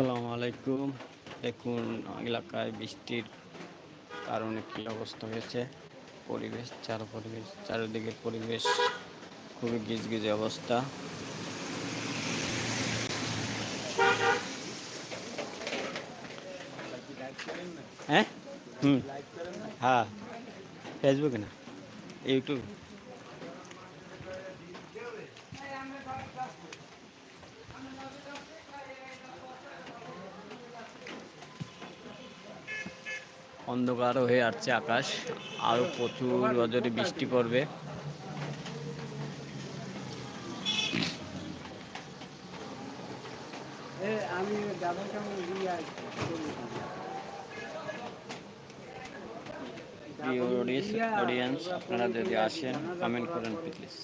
আসসালামু আলাইকুম। দেখুন, এলাকায় বৃষ্টির কারণে কী অবস্থা হয়েছে? পরিবেশ, চার পরিবেশ, চারিদিকের পরিবেশ খুবই গিজগিজে অবস্থা। হ্যাঁ? হুম। হ্যাঁ। ফেসবুকে না? ইউটিউব অন্ধকার হয়ে আসছে আকাশ। আরও প্রচুর রজরে বৃষ্টি পড়বে। অডিয়েন্স আপনারা যদি আসেন কমেন্ট করেন প্লিজ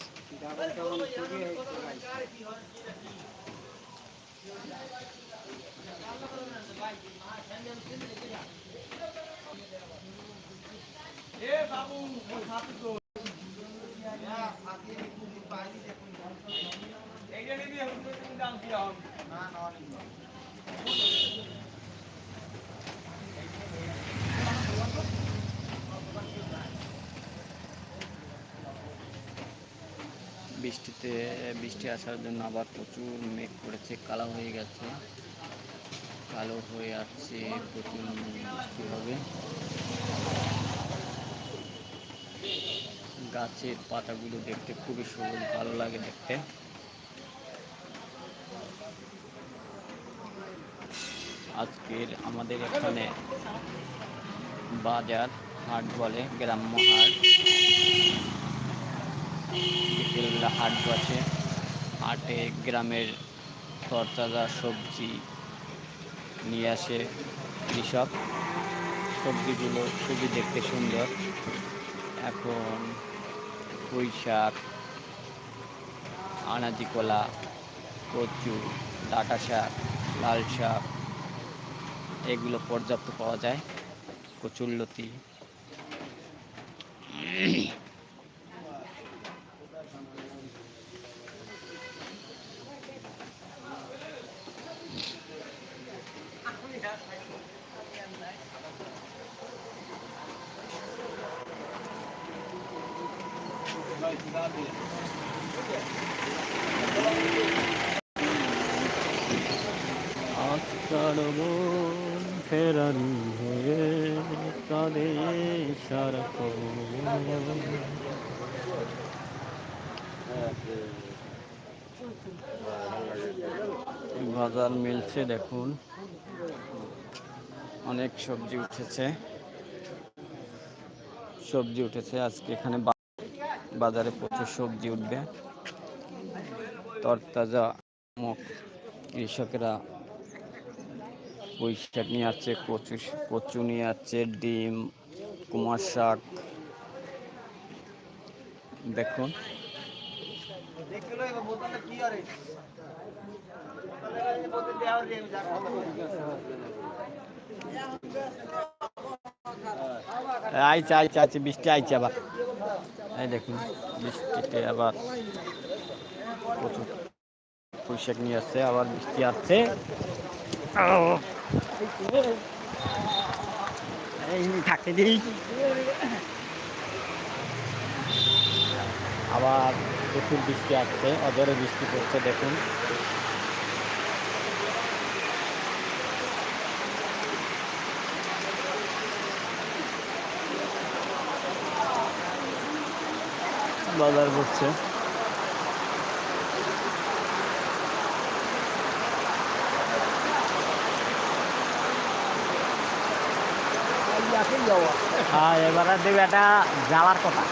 বৃষ্টিতে, বৃষ্টি আসার জন্য আবার প্রচুর মেঘ পড়েছে কালো হয়ে গেছে। কালো হয়ে আসছে, প্রচুর বৃষ্টি হবে। গাছের পাতাগুলো দেখতে খুবই সবুজ ভালো লাগে দেখতে। আজকের আমাদের এখানে বাজার, হাট বলে, গ্রাম্য হাট। বিকেলবেলা হাট বসে। হাটে গ্রামের তরতাজা সবজি নিয়ে আসে কৃষক। সবজিগুলো খুবই দেখতে সুন্দর। এখন পুঁই শাক, আনাজি কলা, কচু, ডাটা শাক, লাল শাক, এগুলো পর্যাপ্ত পাওয়া যায়। কচুরলতি বাজার মিলছে দেখুন। অনেক সবজি উঠেছে। সবজি উঠেছে আজকে এখানে বাজারে প্রচুর সবজি উঠবে। তরতাজা মুখ কৃষকেরা পুঁই শাক নিয়ে আসছে, কচু কচু নিয়ে আসছে, ডিম কুমার শাক। দেখুন। আইছে আইছে আইছে, বৃষ্টি আইছে আবার। এই দেখুন, বৃষ্টিতে আবার প্রচুর নিয়ে আসছে, আবার বৃষ্টি আসছে। থাকতে দিই আবার প্রচুর বৃষ্টি আসছে অজরে বৃষ্টি পড়ছে, দেখুন। বাজার করছে। হ্যাঁ এবারে দেবে এটা জ্বালার কথা।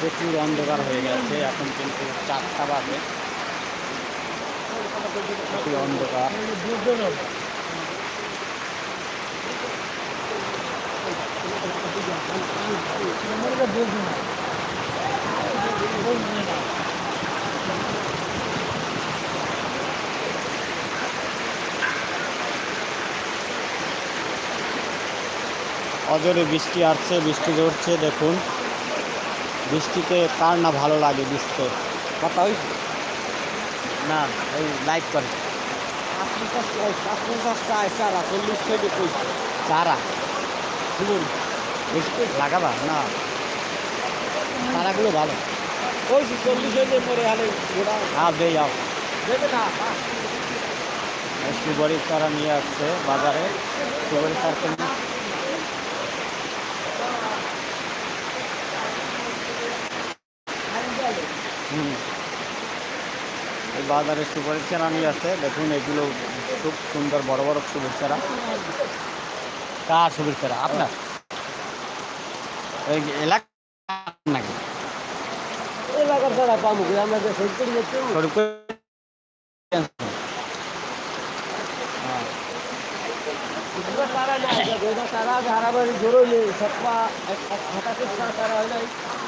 প্রচুর অন্ধকার হয়ে গেছে, এখন কিন্তু চারটা বাজে। অন্ধকার। অজরে বৃষ্টি আসছে বৃষ্টি ঝরছে দেখুন। বৃষ্টিতে কার না ভালো লাগে বৃষ্টিতে? কথা হয়েছে না এই লাইভ করে। চারা চল্লিশ থেকে চারা? লাগাবা না। চারাগুলো ভালো। পয়সা চল্লিশ হলে পরে হালে গোড়া হ্যাঁ দেই যাও। দেবে না সুপারি চারা নিয়ে আসছে বাজারে। চারা হুম। এই বাজারে সুপারি চারা নিয়ে আসছে। দেখুন এগুলো খুব সুন্দর বড় বড় সুপারি চারা। কার সুপারি চারা? আপনার? এলাকা নাকি? এলাকার দ্বারা পাবো আমরা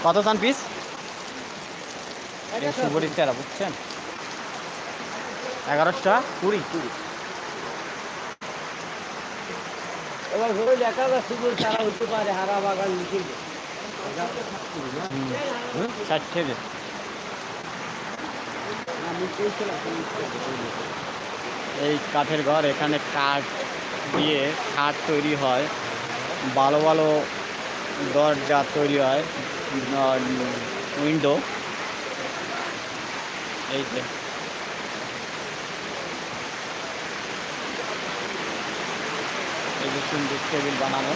কত চান পিস? বুঝছেন? এগারোশো কুড়ি। কুড়ি এবার ধরে দেখা যাচ্ছে যে তারা হতে পারে হারা বাগান লিখে এই কাঠের ঘর, এখানে কাঠ দিয়ে খাট তৈরি হয়। ভালো ভালো দরজা তৈরি হয় উইন্ডো। এই যে। এই যে সুন্দর টেবিল বানানো।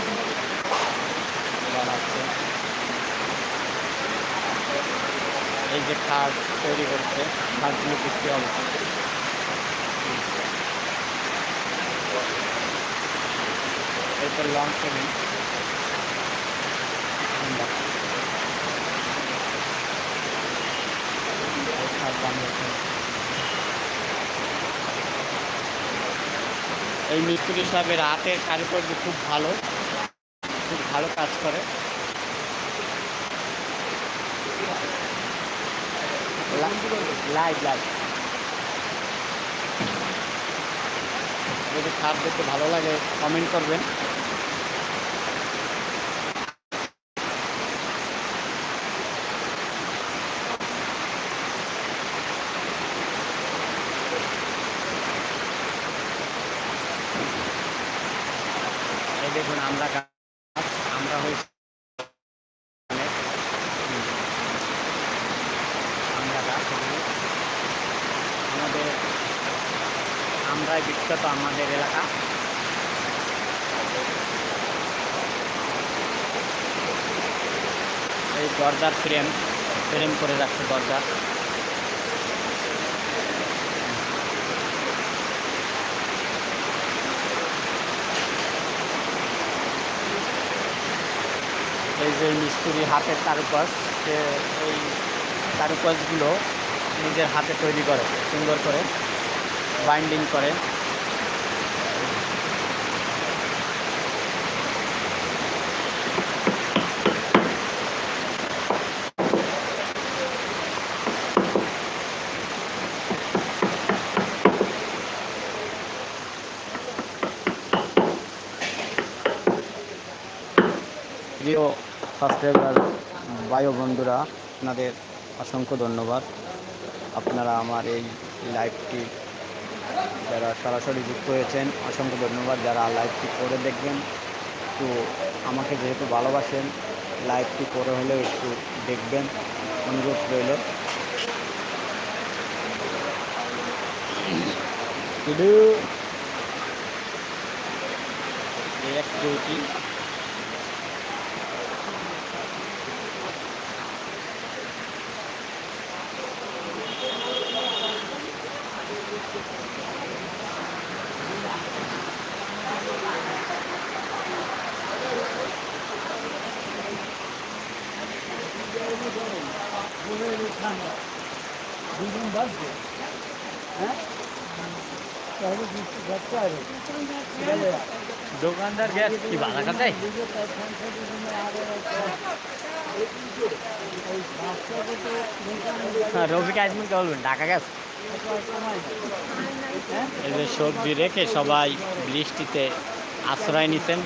বানাচ্ছে এই যে খাট তৈরি করছে খাটগুলো বিক্রি হবে। এরপর লং টেবিল খাট বানিয়েছে এই মিস্ত্রি সাহেবের হাতের কারিগরি খুব ভালো খুব ভালো কাজ করে। লাইভ লাইভ যদি খাট দেখতে ভালো লাগে কমেন্ট করবেন। দেখুন আমরা আমরা হয়েছি অনেক। হুম। আমরা গাছ এগুলো। আমাদের আমরাই বিখ্যাত আমাদের এলাকা। এই দরজার ফ্রেম ফ্রেম করে রাখছে দরজা। এই যে মিস্ত্রি হাতের কারুকাজ সে এই কারুকাজগুলো নিজের হাতে তৈরি করে, সুন্দর করে। বাইন্ডিং করে। প্রিয় সাবস্ক্রাইবার বায়ু বন্ধুরা আপনাদের অসংখ্য ধন্যবাদ। আপনারা আমার এই লাইভটি যারা সরাসরি যুক্ত হয়েছেন অসংখ্য ধন্যবাদ যারা লাইভটি করে দেখবেন। তো আমাকে যেহেতু ভালোবাসেন লাইভটি করে হলেও একটু দেখবেন অনুরোধ রইল। শুধু এক দুটি দুদিন বাজবে হ্যাঁ? তাহলে বৃষ্টি ঘটতে হবে দোকানদার গ্যাস কি ভাড়া কাটাই হ্যাঁ আজমিন কে বলবেন? ঢাকা গ্যাস? এই যে সবজি রেখে সবাই বৃষ্টিতে আশ্রয় নিতেন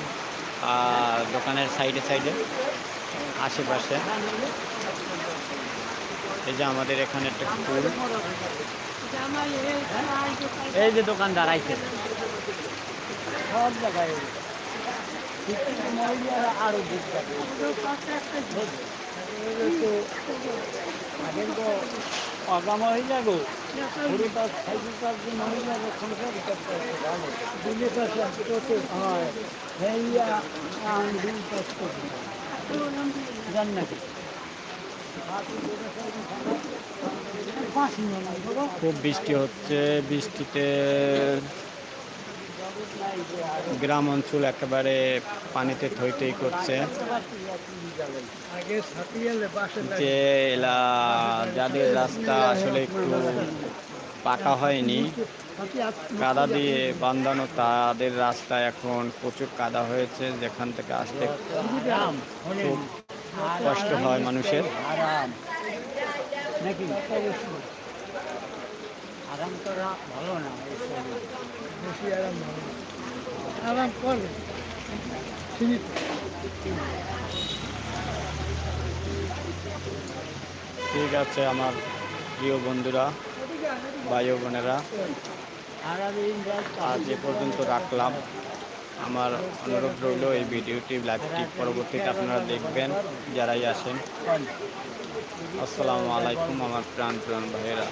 আর দোকানের সাইডে সাইডে আশেপাশে। এই যে আমাদের এখানে একটা পুল এই যে দোকানদার আইছে সব জায়গায় আরও দিক যাবে আগের তো অগা মহিলা গো পুরো তার সাইকেল তার যে মহিলারা সংসার করতে হয় জান নাকি খুব বৃষ্টি হচ্ছে, বৃষ্টিতে গ্রাম অঞ্চল একেবারে পানিতে থই থই করছে। যে এলা, যাদের রাস্তা আসলে একটু পাকা হয়নি, কাদা দিয়ে বান্ধানো তাদের রাস্তা এখন প্রচুর কাদা হয়েছে, যেখান থেকে আসতে কষ্ট হয় মানুষের। নাকি? আরাম করা ভালো না বেশি আরাম ভালো আরাম করবে। ঠিক আছে আমার প্রিয় বন্ধুরা ভাই বোনেরা আজ এ পর্যন্ত রাখলাম। আমার অনুরোধ রইল এই ভিডিওটি লাইভটি পরবর্তীতে আপনারা দেখবেন, যারাই আসেন আসসালামু আলাইকুম আমার প্রাণ প্রাণ ভাইয়েরা।